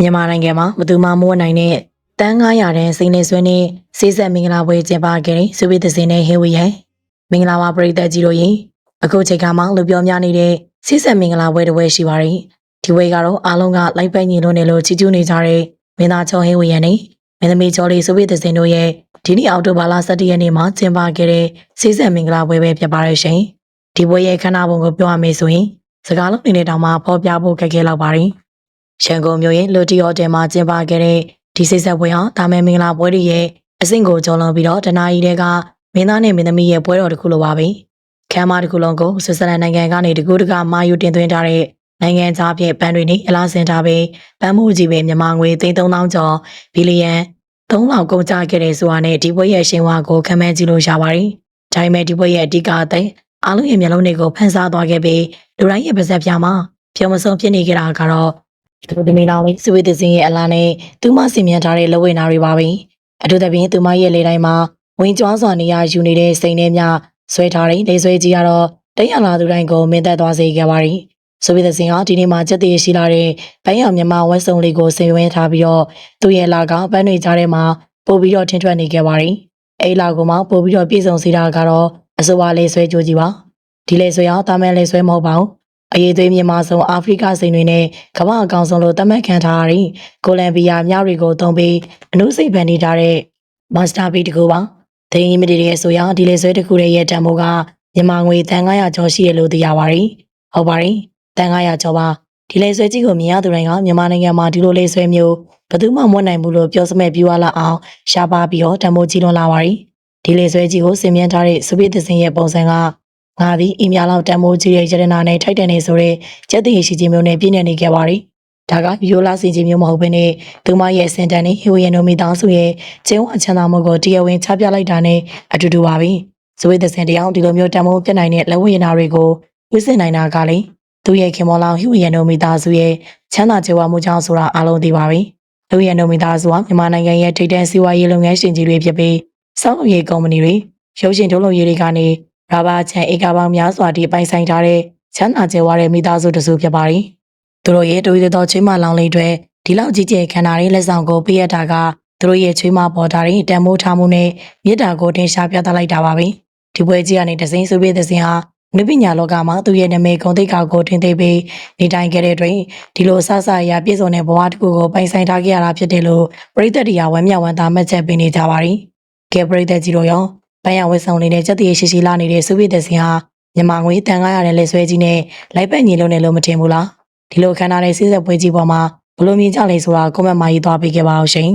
မြန်မာနိုင်ငံမှာဘယ်သူမှမဝတ်နိုင်တဲ့တန်း900တန်းစိန်နေဆွဲနဲ့စေးဆက်မင်္ဂလာပွဲကျင်းပခဲ့တဲ့စုဝေးသစင်နဲ့ဟေဝီယံမင်္ဂလာပါပရိသတ်ကြီးတို့ရေအခုချိန်ခါမှာလူပြောများနေတဲ့စေးဆက်မင်္ဂလာပွဲတစ်ပွဲရှိပါတယ်ဒီပွဲကတော့အားလုံးကလိုက်ပတ်ညီလို့နေလို့ချီးကျူးနေကြတဲ့မင်းသားချောဟေဝီယံနဲ့မင်းသမီးချောလေးစုဝေးသစင်တို့ရဲ့ဒီနေ့အောက်တိုဘာလ17ရက်နေ့မှာကျင်းပခဲ့တဲ့စေးဆက်မင်္ဂလာပွဲပဲဖြစ်ပါတယ်ရှင်ဒီပွဲရဲ့ခဏပုံကိုပြောရမယ်ဆိုရင်စကားလုံးအနေနဲ့တောင်မှဖော်ပြဖို့ခက်ခဲလောက်ပါတယ် ရန်ကုန်မြို့ရဲ့လူတီဟိုတယ်မှာကျင်းပခဲ့တဲ့ဒီစိတ်ဆက်ပွဲဟာတာမဲမင်္ဂလာပွဲတွေရဲ့အဆင့်ကိုကျော်လွန်ပြီးတော့တနာရီတဲကမင်းသားနဲ့မင်းသမီးရဲ့ပွဲတော်တစ်ခုလိုပါပဲ။ခမ်းမတစ်ခုလုံးကိုဆွစ်ဇာလန်နိုင်ငံကနေတကူတကမာယူတင်သွင်းထားတဲ့နိုင်ငံခြားပြည်ပန်းတွေနဲ့အလားစင်ထားပြီးပန်းမှုကြီးပဲမြန်မာငွေ3000ကျော်ဘီလီယံ3000ကုန်ကျခဲ့တဲ့ဆိုတာနဲ့ဒီပွဲရဲ့ရှင်ဝါကိုခံမှန်းကြည့်လို့ရပါတယ်။ဒါပေမဲ့ဒီပွဲရဲ့အဓိကအသိအားလုံးရဲ့မျက်လုံးတွေကိုဖန်ဆားသွားခဲ့ပြီးလူတိုင်းရဲ့ပါဇက်ပြားမှာပြုံမဆုံးဖြစ်နေကြတာကတော့ သူတို့သမီးတော်လေးစဝေးသစင်းရဲ့အလားနဲ့သူမစင်မြန်ထားတဲ့လက်ဝဲနာတွေပါပဲအထူးသဖြင့်သူမရဲ့လေတိုင်းမှာဝင်ကြွားစွာနေရယူနေတဲ့စိန်နဲ့မြဆွဲထားတဲ့လေဆွဲကြီးကတော့တရလာသူတိုင်းကိုမင်းသက်သွားစေခဲ့ပါတယ်စဝေးသစင်းကဒီနေ့မှာစက်တည်ရှိလာတဲ့ဘိုင်းရောင်မြန်မာဝက်စုံလေးကိုဆင်ဝင်းထားပြီးတော့သူ့ရဲ့လာကပန်းတွေကြားထဲမှာပို့ပြီးတော့ထင်းထွက်နေခဲ့ပါတယ်အဲ့လာကိုမှပို့ပြီးတော့ပြည့်စုံစေတာကတော့အစိုးရလေးဆွဲကြိုးကြီးပါဒီလေဆွဲအောင်တာမန်လေးဆွဲမဟုတ်ပါဘူး အရေးသွေးမြန်မာဆုံးအာဖရိကစိန်တွေနဲ့ကမ္ဘာအကောင်ဆုံးလို့သတ်မှတ်ခံထားရတဲ့ကိုလံဘီယာမြောက်တွေကိုသုံးပြီးအနုစိတ်ပန်နေကြတဲ့မစတာဘီတကူပါဒိင်းမီဒီရဲ့ဆိုရဒီလေဆွဲတစ်ခုရဲ့တန်ဖိုးကမြန်မာငွေတန်900ကျော်ရှိရလို့သိရပါတယ်ဟုတ်ပါတယ်တန်900ကျော်ပါဒီလေဆွဲကြီးကိုမြင်ရသူတိုင်းကမြန်မာနိုင်ငံမှာဒီလိုလေဆွဲမျိုးဘယ်သူမှမွတ်နိုင်ဘူးလို့ပြောစမဲ့ပြွားလာအောင်ရှားပါပြီးတော့တန်ဖိုးကြီးလွန်လာပါတယ်ဒီလေဆွဲကြီးကိုစင်မြန်းထားတဲ့စပိသစင်ရဲ့ပုံစံက ငါသည်အင်မြလောက်တန်မိုးကြီးရဲ့ရတနာနဲ့ထိုက်တန်နေဆိုတဲ့စက်တည်ရှိခြင်းမျိုးနဲ့ပြည့်နေနေခဲ့ပါသည်။ဒါကဗီယိုလာစင်ခြင်းမျိုးမဟုတ်ဘဲနဲ့သူမရဲ့စင်တန်နဲ့ဟီဝီယန်နိုမီတောင်းစုရဲ့ကျင်းဝအချမ်းသာမှုကိုတရားဝင်ချပြလိုက်တာနဲ့အတူတူပါပဲ။ဇဝေသစင်တရားဒီလိုမျိုးတန်မိုးပြတ်နိုင်တဲ့လက်ဝဲရနာတွေကိုဝစ်စင်နိုင်တာကလေသူရဲ့ခင်မောလောင်ဟီဝီယန်နိုမီတောင်းစုရဲ့ချမ်းသာကြွယ်ဝမှုကြောင့်ဆိုတာအားလုံးသိပါပြီ။ဟီဝီယန်နိုမီတောင်းစုကမြန်မာနိုင်ငံရဲ့ထိပ်တန်းစီးပွားရေးလုပ်ငန်းရှင်ကြီးတွေဖြစ်ပြီးစောင့်လုပ်ရေးကုမ္ပဏီတွေရုပ်ရှင်ထုတ်လုပ်ရေးတွေကနေ ရာဘာချန်ဧကပေါင်းများစွာတိပိုင်ဆိုင်ထားတဲ့ချမ်းသာကျယ်ဝတဲ့မိသားစုတစုဖြစ်ပါတယ်။သူတို့ရဲ့တူရသောချွေးမလောင်လေးတွေဒီလောက်ကြီးကျယ်ခန္ဓာရေးလက်ဆောင်ကိုပေးရတာကသူတို့ရဲ့ချွေးမပေါ်တာတွေတန်မိုးထားမှုနဲ့မြစ်တာကိုတင်ရှားပြသလိုက်တာပါပဲ။ဒီပွဲကြီးကနေဒဇင်းစုပေးဒဇင်းဟာနုပညာလောကမှာသူရဲ့နာမည်ဂုဏ်သိက္ခာကိုတင်သိပြီးနေထိုင်ခဲ့တဲ့တွင်ဒီလိုဆဆရာပြည့်စုံတဲ့ဘဝတစ်ခုကိုပိုင်ဆိုင်ထားခဲ့ရတာဖြစ်တယ်လို့ပရိသတ်တရားဝမ်းမြောက်ဝမ်းသာမှတ်ချက်ပေးနေကြပါတယ်။ကဲပရိသတ်ကြီးတို့ရော ပန်းရဝက်ဆောင်နေတဲ့စက်တည်ရှိရှိလာနေတဲ့စုပိသက်စင်ဟာမြန်မာငွေတန်900တဲ့လက်ဆွဲကြီးနဲ့လိုက်ပတ်ညီလုံးနဲ့လို့မထင်ဘူးလားဒီလိုခန္ဓာတဲ့စိစက်ပွဲကြီးပေါ်မှာဘလို့မြင်ကြလဲဆိုတာကွန်မန့်မှာရေးသွားပေးခဲ့ပါအောင်ရှင်